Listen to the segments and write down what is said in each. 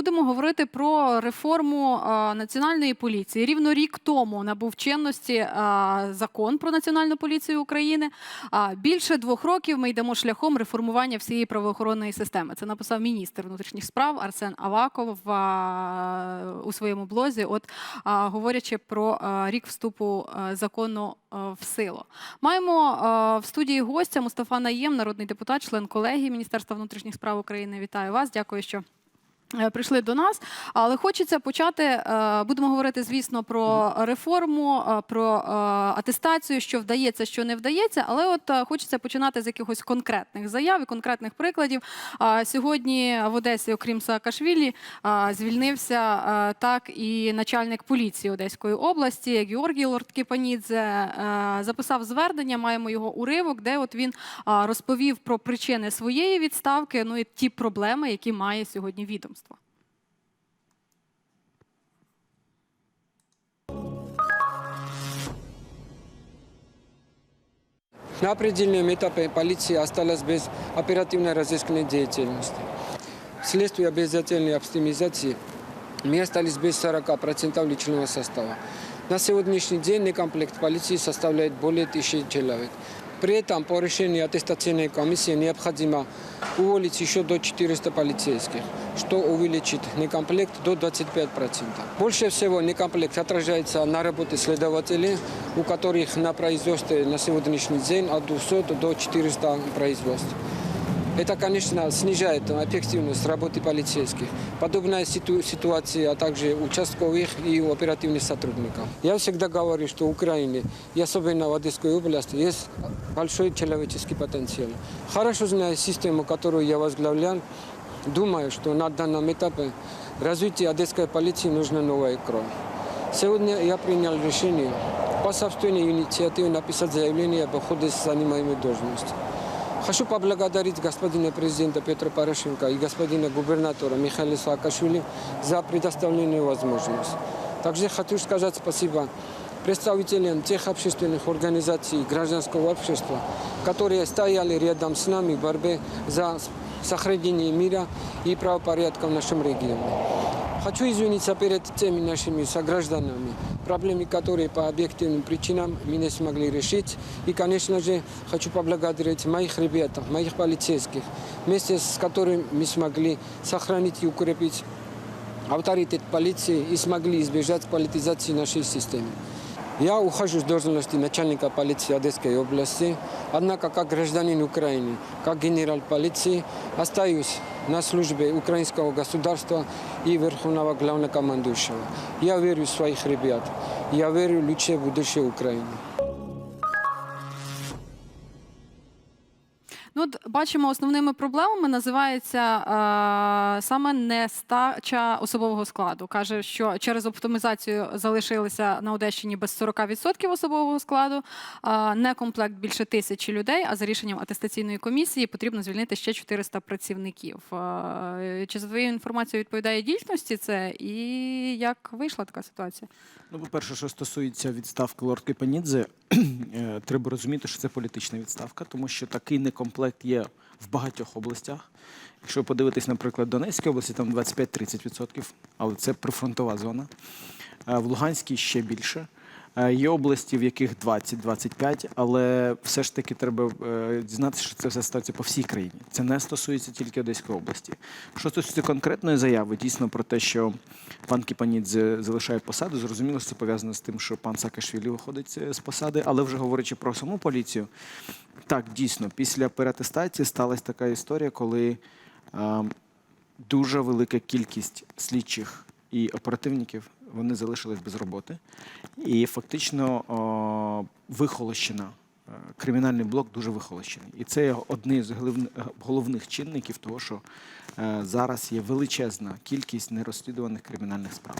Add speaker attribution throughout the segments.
Speaker 1: будемо говорити про реформу національної поліції. Рівно рік тому набув чинності закон про національну поліцію України. А більше двох років ми йдемо шляхом реформування всієї правоохоронної системи. Це написав міністр внутрішніх справ Арсен Аваков е, у своєму блозі. От говорячи про рік вступу закону в силу. Маємо в студії гостя Мустафа Наєм, народний депутат, член колегії Міністерства внутрішніх справ України. Вітаю вас. Дякую, що. Е, Прийшли до нас, але хочеться почати. е, Будемо говорити, звісно, про реформу, е, про атестацію, що вдається, що не вдається. Але от хочеться починати з якихось конкретних заяв і конкретних прикладів. Сьогодні в Одесі, окрім Саакашвілі, звільнився так і начальник поліції Одеської області Георгій Лорткіпанідзе. е, Записав звернення. Маємо його уривок, де от він розповів про причини своєї відставки, ну і ті проблеми, які має сьогодні відомство.
Speaker 2: На определенном этапе полиция осталась без оперативной разыскной деятельности. Вследствие обязательной оптимизации мы остались без 40% личного состава. На сегодняшний день некомплект полиции составляет более тысячи человек. При этом по решению аттестационной комиссии необходимо уволить еще до 400 полицейских, что увеличит некомплект до 25%. Больше всего некомплект отражается на работе следователей, у которых на производстве на сегодняшний день от 200 до 400 производств. Это, конечно, снижает эффективность работы полицейских. Подобная ситу- ситуация, а также участковых и оперативных сотрудников. Я всегда говорю, что в Украине, и особенно в Одесской области, есть большой человеческий потенциал. Хорошо зная систему, которую я возглавлял, думаю, что на данном этапе развития одесской полиции нужна новая кровь. Сегодня я принял решение по собственной инициативе написать заявление об уходе с занимаемой должности. Хочу поблагодарить господина президента Петра Порошенко и господина губернатора Михаила Саакашвили за предоставленную возможность. Также хочу сказать спасибо представителям тех общественных организаций гражданского общества, которые стояли рядом с нами в борьбе за сохранение мира и правопорядка в нашем регионе. Хочу извиниться перед теми нашими согражданами, проблемы, которые по объективным причинам мы не смогли решить. И, конечно же, хочу поблагодарить моих ребят, моих полицейских, вместе с которыми мы смогли сохранить и укрепить авторитет полиции и смогли избежать политизации нашей системы. Я ухожу с должности начальника полиции Одесской области, однако как гражданин Украины, как генерал полиции, остаюсь на службе украинского государства и верховного главнокомандующего. Я верю в своих ребят, я верю в будущее Украины.
Speaker 1: Ну, от бачимо, основними проблемами називається е, саме нестача особового складу. Каже, що через оптимізацію залишилися на Одещині без 40% особового складу, е, некомплект більше тисячі людей. А за рішенням атестаційної комісії потрібно звільнити ще 400 працівників. Е, чи за твоєю інформацією відповідає дійсності це? І як вийшла така ситуація?
Speaker 3: Ну, по-перше, що стосується відставки лордки Панідзе, е, треба розуміти, що це політична відставка, тому що такий некомплект є в багатьох областях. Якщо подивитись, наприклад, Донецькій області, там 25-30%, але це прифронтова зона. Е, В Луганській ще більше. Е, Є області, в яких 20-25, але все ж таки треба е, дізнатися, що це все ситуація по всій країні. Це не стосується тільки Одеської області. Що стосується конкретної заяви, дійсно про те, що пан Кіпанідзе залишає посаду, зрозуміло, що це пов'язано з тим, що пан Саакашвілі виходить е, з посади, але вже говорячи про саму поліцію, так, дійсно, після переатестації сталася така історія, коли е, дуже велика кількість слідчих і оперативників вони залишились без роботи. І фактично вихолощена. е, Кримінальний блок дуже вихолощений. І це одне з головних чинників того, що е, зараз є величезна кількість нерозслідуваних кримінальних справ.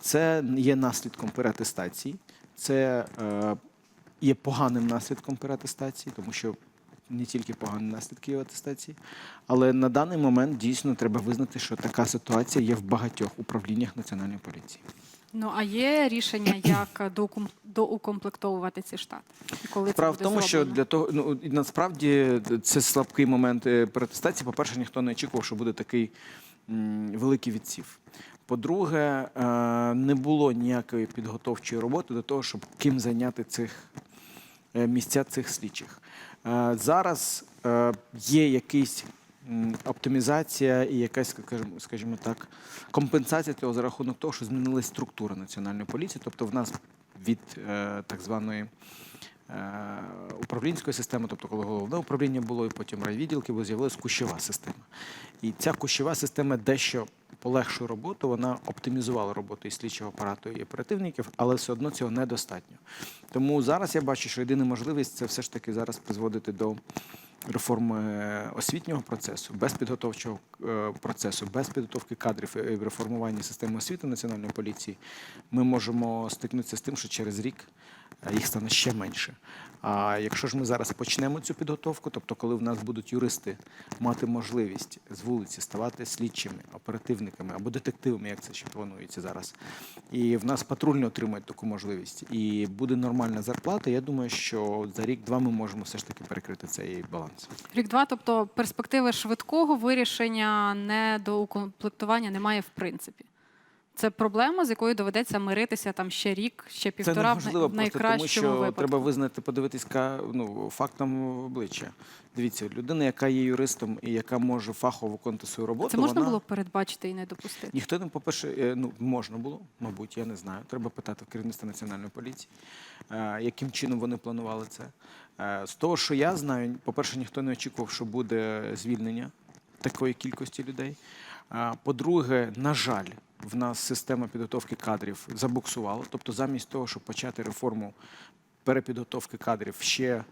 Speaker 3: Це є наслідком переатестації, це е, є поганим наслідком переатестації, тому що не тільки погані наслідки в атестації, але на даний момент дійсно треба визнати, що така ситуація є в багатьох управліннях національної поліції.
Speaker 1: Ну а є рішення, як доукомплектовувати ці штати? Коли це
Speaker 3: Справа в тому, що для того, ну насправді це слабкий момент е, переатестації. По-перше, ніхто не очікував, що буде такий м, великий відсів. По-друге, е, не було ніякої підготовчої роботи до того, щоб ким зайняти цих е, місця цих слідчих. Е, Зараз е, є якийсь оптимізація і якась, скажімо, так, компенсація цього за рахунок того, що змінилась структура національної поліції. Тобто в нас від е, так званої управлінської системи, тобто коли головне управління було, і потім райвідділки, бо з'явилася кущова система. І ця кущова система дещо полегшує роботу, вона оптимізувала роботу і слідчого апарату, і оперативників, але все одно цього недостатньо. Тому зараз я бачу, що єдина можливість це все ж таки зараз призводити до реформи е, освітнього процесу, без підготовчого е, процесу, без підготовки кадрів і реформування системи освіти національної поліції, ми можемо стикнутися з тим, що через рік е, їх стане ще менше. А якщо ж ми зараз почнемо цю підготовку, тобто коли в нас будуть юристи мати можливість з вулиці ставати слідчими, оперативниками або детективами, як це ще планується зараз, і в нас патрульні отримають таку можливість, і буде нормальна зарплата, я думаю, що за рік-два ми можемо все ж таки перекрити цей баланс.
Speaker 1: Рік-два, тобто перспективи швидкого вирішення недоукомплектування немає в принципі. Це проблема, з якою доведеться миритися там ще рік, ще півтора най-
Speaker 3: неможливо
Speaker 1: в
Speaker 3: просто тому, що
Speaker 1: випадку.
Speaker 3: треба визнати, подивитись ну, фактом в обличчя. Дивіться, людина, яка є юристом і яка може фахово виконувати свою роботу,
Speaker 1: Це можна
Speaker 3: вона...
Speaker 1: було передбачити і не допустити.
Speaker 3: Ніхто не, по-перше, е, ну, можна було, мабуть, я не знаю. Треба питати в керівництва національної поліції, е, яким чином вони планували це. Е, З того, що я знаю, по-перше, ніхто не очікував, що буде звільнення такої кількості людей. Е, По-друге, на жаль, в нас система підготовки кадрів забуксувала. Тобто, замість того, щоб почати реформу перепідготовки кадрів ще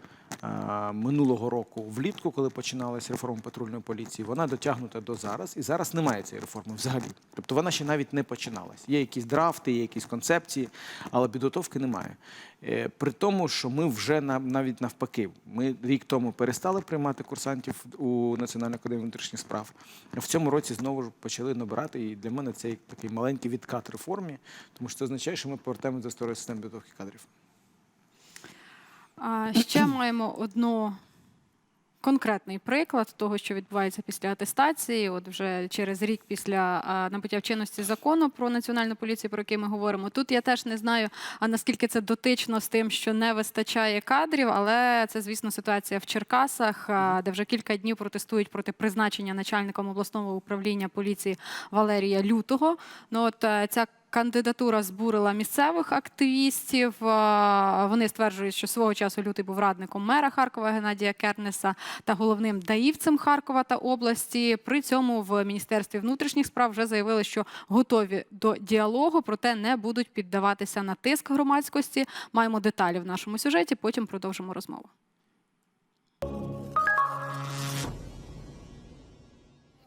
Speaker 3: минулого року влітку, коли починалася реформа патрульної поліції, вона дотягнута до зараз, і зараз немає цієї реформи взагалі. Тобто вона ще навіть не починалась. Є якісь драфти, є якісь концепції, але підготовки немає. Е, При тому, що ми вже навіть навпаки, ми рік тому перестали приймати курсантів у Національній академії внутрішніх справ. В цьому році знову ж почали набирати. І для мене це такий маленький відкат реформі, тому що це означає, що ми повертаємося до старої системи підготовки кадрів.
Speaker 1: Ще маємо одну. Конкретний приклад того, що відбувається після атестації, от вже через рік після набуття в чинності закону про національну поліцію, про який ми говоримо. Тут я теж не знаю, а наскільки це дотично з тим, що не вистачає кадрів, але це, звісно, ситуація в Черкасах, де вже кілька днів протестують проти призначення начальником обласного управління поліції Валерія Лютого. Ну от е, ця Кандидатура збурила місцевих активістів. Вони стверджують, що свого часу лютий був радником мера Харкова Геннадія Кернеса та головним даївцем Харкова та області. При цьому в міністерстві внутрішніх справ вже заявили, що готові до діалогу, проте не будуть піддаватися на тиск громадськості. Маємо деталі в нашому сюжеті. Потім продовжимо розмову.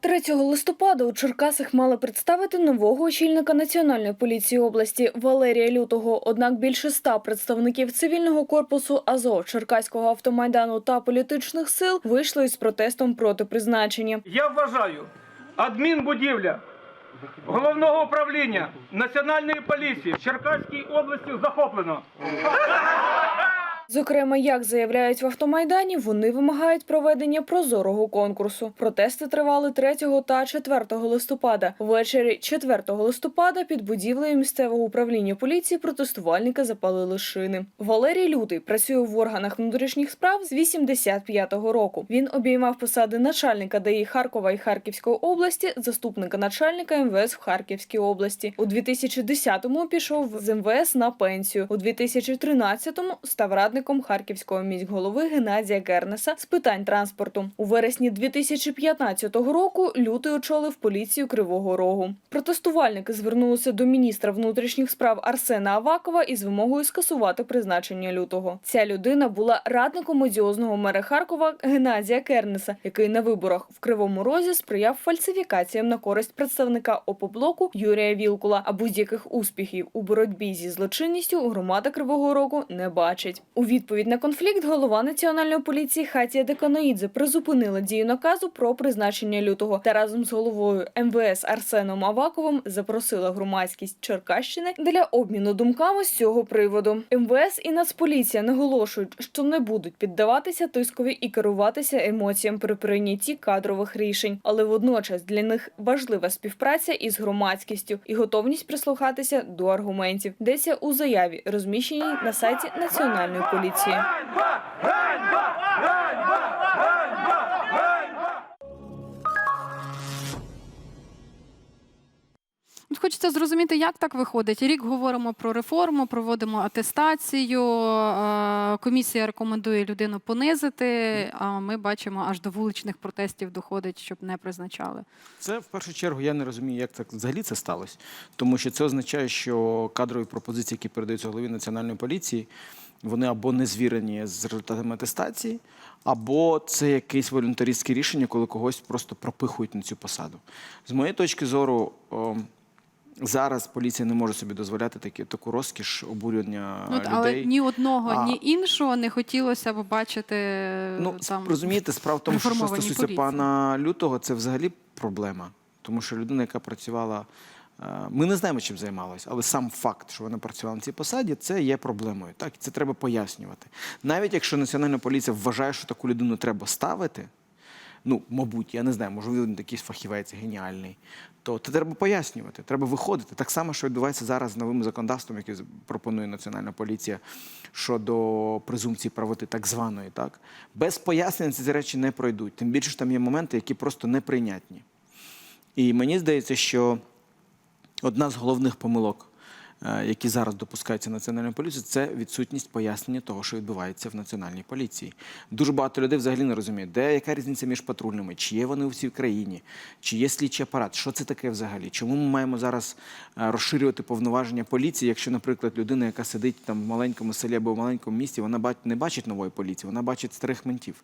Speaker 4: Третього листопада у Черкасах мали представити нового очільника Національної поліції області Валерія Лютого. Однак більше ста представників цивільного корпусу АЗО, Черкаського автомайдану та політичних сил вийшли із протестом проти призначення.
Speaker 5: Я вважаю, адмінбудівля головного управління Національної поліції в Черкаській області захоплено.
Speaker 4: Зокрема, як заявляють в автомайдані, вони вимагають проведення прозорого конкурсу. Протести тривали 3 та 4 листопада. Ввечері 4 листопада під будівлею місцевого управління поліції протестувальники запалили шини. Валерій Лютий працює в органах внутрішніх справ з 85-го року. Він обіймав посади начальника ДАІ Харкова і Харківської області, заступника начальника МВС в Харківській області. У 2010-му пішов з МВС на пенсію. У 2013-му став радником Харківського міськголови Геннадія Кернеса з питань транспорту. У вересні 2015 року лютий очолив поліцію Кривого Рогу. Протестувальники звернулися до міністра внутрішніх справ Арсена Авакова із вимогою скасувати призначення лютого. Ця людина була радником одіозного мера Харкова Геннадія Кернеса, який на виборах в Кривому Розі сприяв фальсифікаціям на користь представника ОПОБЛОКу Юрія Вілкула. А будь-яких успіхів у боротьбі зі злочинністю громада Кривого Рогу не бачить. У відповідь на конфлікт голова національної поліції Хатія Деканоїдзе призупинила дію наказу про призначення лютого та разом з головою МВС Арсеном Аваковим запросила громадськість Черкащини для обміну думками з цього приводу. МВС і Нацполіція наголошують, що не будуть піддаватися тискові і керуватися емоціям при прийнятті кадрових рішень, але водночас для них важлива співпраця із громадськістю і готовність прислухатися до аргументів. Йдеться у заяві, розміщеній на сайті Національної поліції.
Speaker 1: От Хочеться зрозуміти, як так виходить. Рік говоримо про реформу, проводимо атестацію. е, Комісія рекомендує людину понизити. А ми бачимо, аж до вуличних протестів доходить, щоб не призначали.
Speaker 3: Це в першу чергу я не розумію, як так взагалі це сталося. Тому що це означає, що кадрові пропозиції, які передаються голові національної поліції, вони або не звірені з результатами атестації, або це якесь волюнтаристське рішення, коли когось просто пропихують на цю посаду. З моєї точки зору. Зараз поліція не може собі дозволяти такі, таку розкіш обурювання
Speaker 1: Ну,
Speaker 3: людей.
Speaker 1: але ні одного,
Speaker 3: А-
Speaker 1: ні іншого не хотілося б бачити
Speaker 3: Ну,
Speaker 1: там.
Speaker 3: розумієте, справа в тому, що, що стосується
Speaker 1: поліції.
Speaker 3: пана Лютого, це взагалі проблема. Тому що людина, яка працювала, е, ми не знаємо, чим займалась, але сам факт, що вона працювала на цій посаді, це є проблемою. Так, це треба пояснювати. Навіть якщо національна поліція вважає, що таку людину треба ставити. Ну, мабуть, я не знаю, можливо, він якийсь фахівець геніальний. То це треба пояснювати, треба виходити. Так само, що відбувається зараз з новим законодавством, яке пропонує Національна поліція щодо презумпції правоти, так званої. Так? Без пояснень ці речі не пройдуть. Тим більше що там є моменти, які просто неприйнятні. І мені здається, що одна з головних помилок, е, які зараз допускаються національною поліцією, це відсутність пояснення того, що відбувається в національній поліції. Дуже багато людей взагалі не розуміють, де яка різниця між патрульними, чи є вони у всій країні, чи є слідчий апарат, що це таке взагалі? Чому ми маємо зараз е, розширювати повноваження поліції, якщо, наприклад, людина, яка сидить там в маленькому селі або в маленькому місті, вона не бачить нової поліції, вона бачить старих ментів.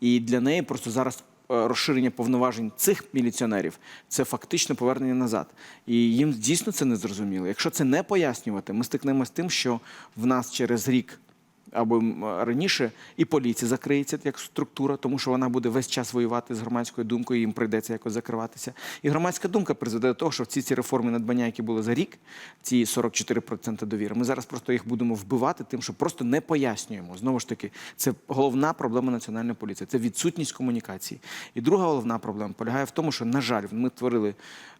Speaker 3: І для неї просто зараз розширення повноважень цих міліціонерів це фактично повернення назад. І їм дійсно це не зрозуміло. Якщо це не пояснювати, ми стикнемося з тим, що в нас через рік. Або раніше і поліція закриється як структура, тому що вона буде весь час воювати з громадською думкою, їм прийдеться якось закриватися. І громадська думка призведе до того, що всі ці реформи надбання, які були за рік, ці 44% довіри, ми зараз просто їх будемо вбивати, тим, що просто не пояснюємо. Знову ж таки, це головна проблема національної поліції, це відсутність комунікації. І друга головна проблема полягає в тому, що, на жаль, ми створили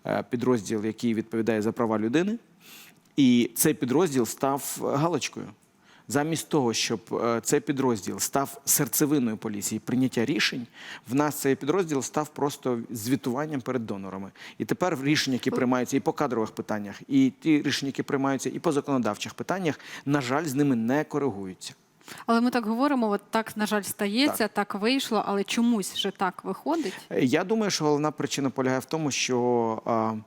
Speaker 3: е, підрозділ, який відповідає за права людини, і цей підрозділ став галочкою. Замість того, щоб е, цей підрозділ став серцевиною поліції прийняття рішень, в нас цей підрозділ став просто звітуванням перед донорами. І тепер рішення, які приймаються і по кадрових питаннях, і ті рішення, які приймаються і по законодавчих питаннях, на жаль, з ними не коригуються.
Speaker 1: Але ми так говоримо, от так, на жаль, стається, так, вийшло, але чомусь же так виходить.
Speaker 3: Е, Я думаю, що головна причина полягає в тому, що.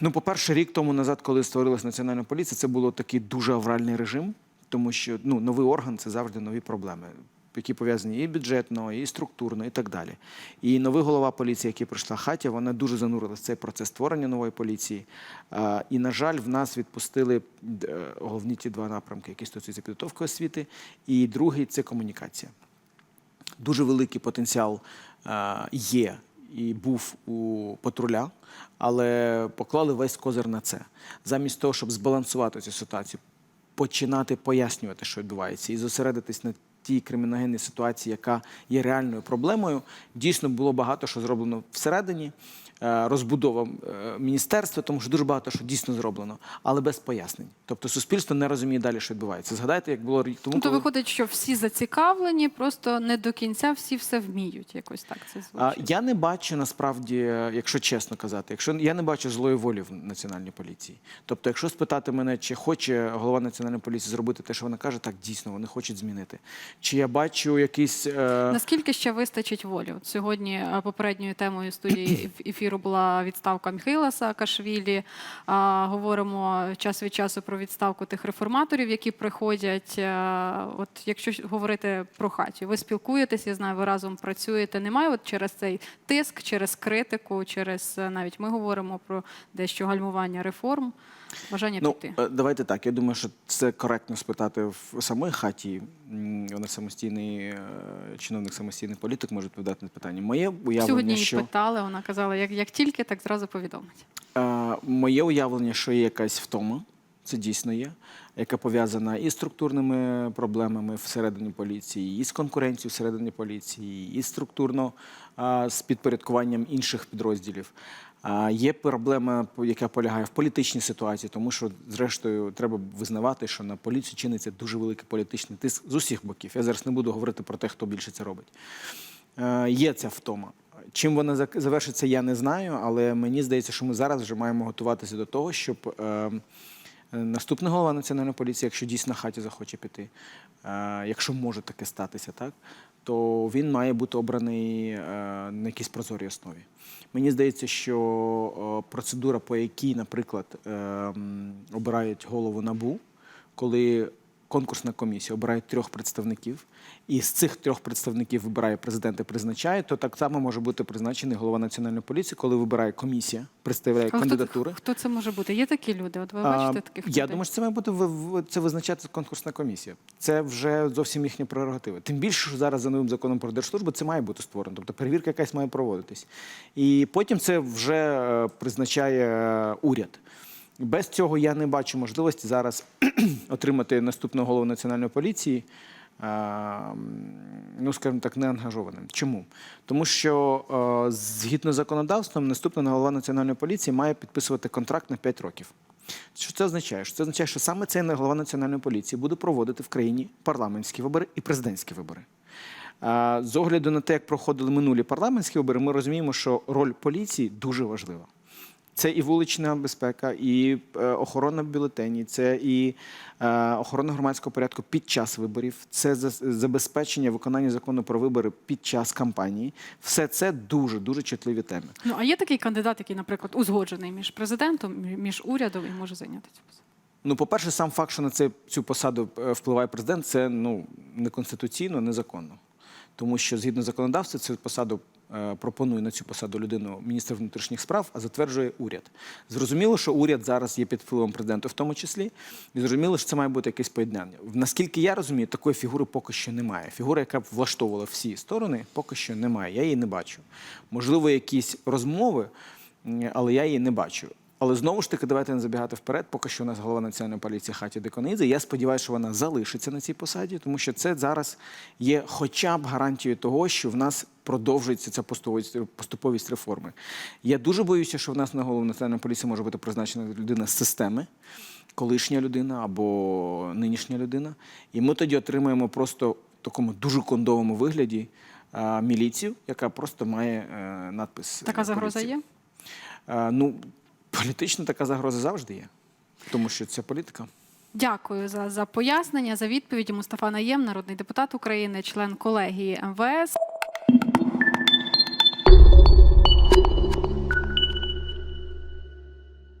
Speaker 3: Ну, по-перше, рік тому назад, коли створилась національна поліція, це було такий дуже авральний режим, тому що ну, новий орган це завжди нові проблеми, які пов'язані і бюджетно, і структурно, і так далі. І новий голова поліції, який прийшла Хатя, вона дуже занурилась в цей процес створення нової поліції. І, на жаль, в нас відпустили е, головні ті два напрямки, які стосуються підготовки освіти, і другий це комунікація дуже великий потенціал е, є і був у патруля, але поклали весь козир на це. Замість того, щоб збалансувати цю ситуацію, починати пояснювати, що відбувається, і зосередитись на тій криміногенній ситуації, яка є реальною проблемою. Дійсно було багато що зроблено всередині. Е, Розбудова е, міністерства, тому що дуже багато що дійсно зроблено, але без пояснень. Тобто суспільство не розуміє далі, що відбувається. Згадайте, як було рік тому.
Speaker 1: Ну, то
Speaker 3: коли-
Speaker 1: виходить, що всі зацікавлені, просто не до кінця всі все вміють. Якось так це звучить.
Speaker 3: я не бачу насправді, якщо чесно казати, якщо я не бачу злої волі в національній поліції. Тобто, якщо спитати мене, чи хоче голова національної поліції зробити те, що вона каже, так дійсно вони хочуть змінити. Чи я бачу якийсь е,
Speaker 1: Наскільки ще вистачить волі? От сьогодні попередньою темою студії еф- ефіру ефіру була відставка Михайла Саакашвілі. Говоримо час від часу про відставку тих реформаторів, які приходять. От якщо говорити про хаті, ви спілкуєтесь, я знаю, ви разом працюєте. Немає от через цей тиск, через критику, через навіть ми говоримо про дещо гальмування реформ. Бажання
Speaker 3: Ну,
Speaker 1: піти.
Speaker 3: е, давайте так. Я думаю, що це коректно спитати в самій хаті. Вона самостійний е, чиновник, самостійний політик може відповідати на питання. Моє уявлення,
Speaker 1: Сьогодні її
Speaker 3: що
Speaker 1: питали, вона казала, як, як тільки, так зразу повідомить.
Speaker 3: Е, Моє уявлення, що є якась втома, це дійсно є, яка пов'язана і з структурними проблемами всередині поліції, і з конкуренцією всередині поліції, і структурно з підпорядкуванням інших підрозділів. Є проблема, яка полягає в політичній ситуації, тому що, зрештою, треба визнавати, що на поліцію чиниться дуже великий політичний тиск з усіх боків. Я зараз не буду говорити про те, хто більше це робить. Е, Є ця втома. Чим вона завершиться, я не знаю, але мені здається, що ми зараз вже маємо готуватися до того, щоб е, наступний голова національної поліції, якщо дійсно хаті захоче піти, е, якщо може таке статися, так то він має бути обраний е, на якійсь прозорій основі. Мені здається, що е, процедура, по якій, наприклад, е, обирають голову набу, коли конкурсна комісія обирає трьох представників, і з цих трьох представників вибирає президент і призначає, то так само може бути призначений голова національної поліції, коли вибирає комісія, представляє
Speaker 1: Але
Speaker 3: кандидатури.
Speaker 1: Хто, хто це може бути? Є такі люди? От ви
Speaker 3: А,
Speaker 1: бачите таких
Speaker 3: Я
Speaker 1: людей?
Speaker 3: думаю, що це має бути це визначати конкурсна комісія. Це вже зовсім їхня прерогатива. Тим більше, що зараз за новим законом про держслужбу це має бути створено. Тобто перевірка якась має проводитись. І потім це вже е, призначає е, уряд. Без цього я не бачу можливості зараз отримати наступного голову національної поліції. Ну, скажімо так, неангажованим. Чому? Тому що згідно з законодавством, наступний голова національної поліції має підписувати контракт на 5 років. Що це означає? Що це означає, що саме цей голова національної поліції буде проводити в країні парламентські вибори і президентські вибори. З огляду на те, як проходили минулі парламентські вибори, ми розуміємо, що роль поліції дуже важлива. Це і вулична безпека, і е, охорона бюлетені, це і е, охорона громадського порядку під час виборів, це за- забезпечення виконання закону про вибори під час кампанії. Все це дуже дуже чутливі теми.
Speaker 1: Ну а є такий кандидат, який, наприклад, узгоджений між президентом, між урядом і може зайняти цю посаду?
Speaker 3: Ну, по-перше, сам факт, що на це, цю посаду е, впливає президент, це ну, неконституційно, незаконно. Тому що згідно законодавства цю посаду пропонує на цю посаду людину міністр внутрішніх справ, а затверджує уряд. Зрозуміло, що уряд зараз є під впливом президента, в тому числі, і зрозуміло, що це має бути якесь поєднання. Наскільки я розумію, такої фігури поки що немає. Фігура, яка б влаштовувала всі сторони, поки що немає. Я її не бачу. Можливо, якісь розмови, але я її не бачу. Але знову ж таки, давайте не забігати вперед. Поки що у нас голова національної поліції Хаті Деконидзе. Я сподіваюся, що вона залишиться на цій посаді, тому що це зараз є хоча б гарантією того, що в нас продовжується ця поступовість, реформи. Я дуже боюся, що в нас на голову національної поліції може бути призначена людина з системи, колишня людина або нинішня людина. І ми тоді отримаємо просто в такому дуже кондовому вигляді міліцію, яка просто має е, надпис.
Speaker 1: Така загроза є?
Speaker 3: Е, Ну, політично така загроза завжди є, тому що це політика.
Speaker 1: Дякую за, за пояснення, за відповіді. Мустафа Наєм, народний депутат України, член колегії МВС.